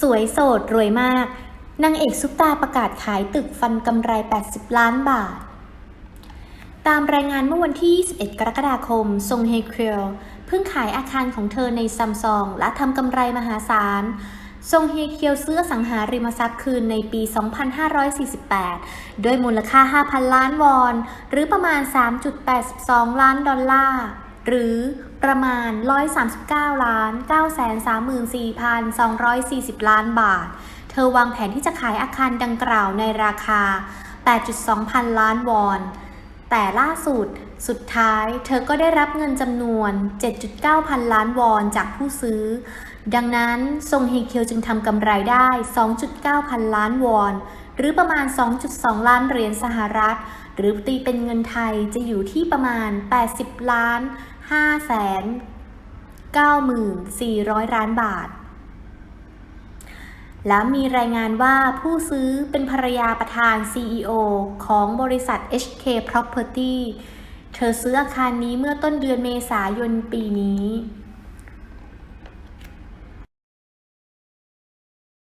สวยโสดรวยมาก นางเอกซุปตาประกาศขายตึกฟันกำไร 80 ล้านบาท ตามรายงานเมื่อวันที่ 21 กรกฎาคมซงเฮเคียวเพิ่งขายอาคารของเธอในซัมซองและทำกำไรมหาศาลซงเฮเคียวซื้ออสังหาริมทรัพย์คืนในปี 2548 ด้วยมูลค่า 5,000 ล้านวอน หรือประมาณ 3.82 ล้านดอลลาร์ หรือประมาณ 139 ล้าน934,240 ล้านบาท เธอวางแผนที่จะขายอาคารดังกล่าวในราคา 8.2 พันล้านวอน แต่ล่าสุด สุดท้ายเธอก็ได้รับเงินจำนวน 7.9 พันล้านวอนจากผู้ซื้อ ดังนั้นซงเฮเคียวจึงทำกำไรได้ 2.9 พันล้านวอน หรือประมาณ 2.2 ล้านเหรียญสหรัฐ หรือตีเป็นเงินไทยจะอยู่ที่ประมาณ 80 ล้าน5แสน9,400 ล้านบาท และมีรายงานว่าผู้ซื้อเป็นภรรยาประธาน CEO ของบริษัท HK Property เธอซื้ออาคารนี้เมื่อต้นเดือนเมษายนปีนี้